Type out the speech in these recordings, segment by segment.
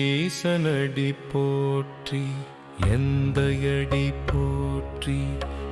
ஈசனடி போற்றி எந்த அடி போற்றி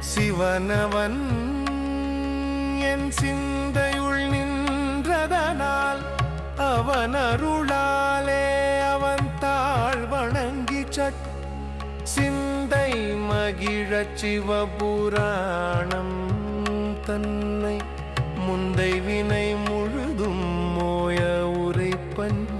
சிவனவன் என் சிந்தையுள் நின்றதனால் அவன் அருளாலே அவன் தாழ் வணங்கி சட். சிந்தை மகிழச் சிவபுராணம் தன்னை முந்தை வினை முழுதும் மோய உரைப்பன்.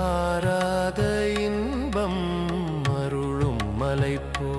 ஆராத இன்பம் அருளும் மலை போ